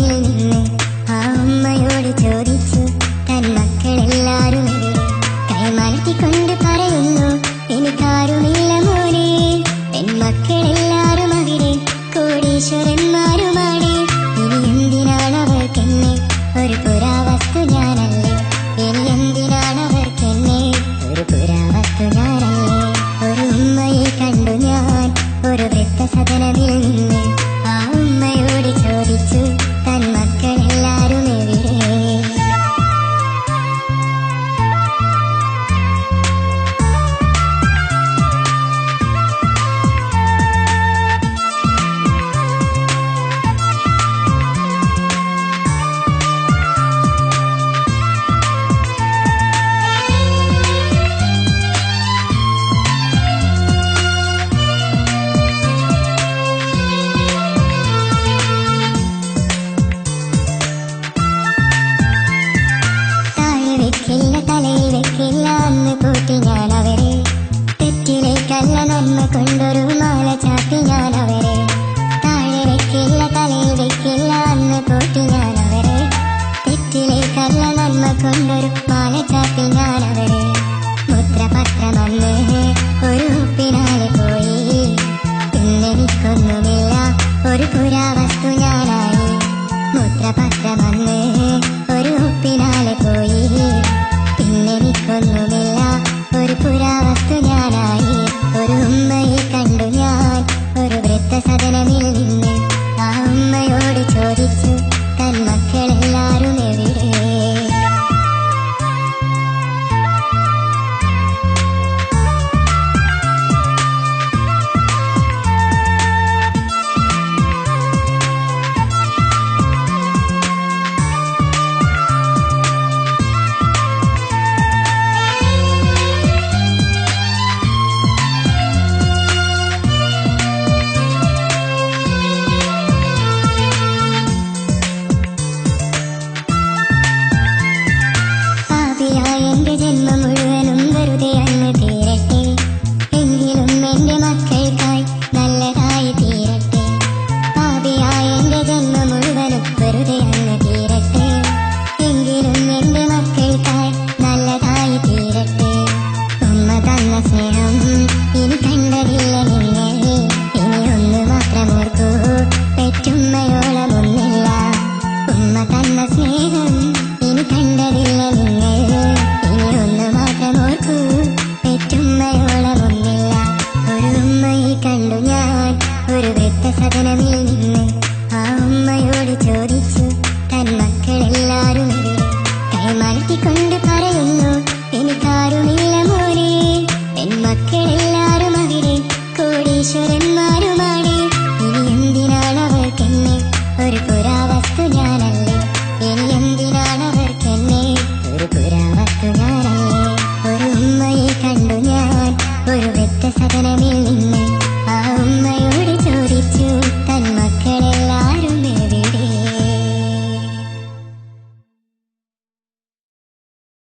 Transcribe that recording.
നിന്നെ ആ അമ്മയോട് ചോദിച്ചു തൻ മക്കളെല്ലാരും എനിക്കാരുമില്ല മോനെ എൻ മക്കളെല്ലാരും അവിടെ കോടീശ്വരന്മാരുമാണ് ഇനി ഒരു പുരാവസ്തു ഞാനല്ലേ? ഇനി ഒരു പുരാവസ്തു ഒരു ഉമ്മയെ കണ്ടു ഞാൻ ഒരു വൃത്തസദനമിൽ നിന്ന് ആ അമ്മയോട് ചോദി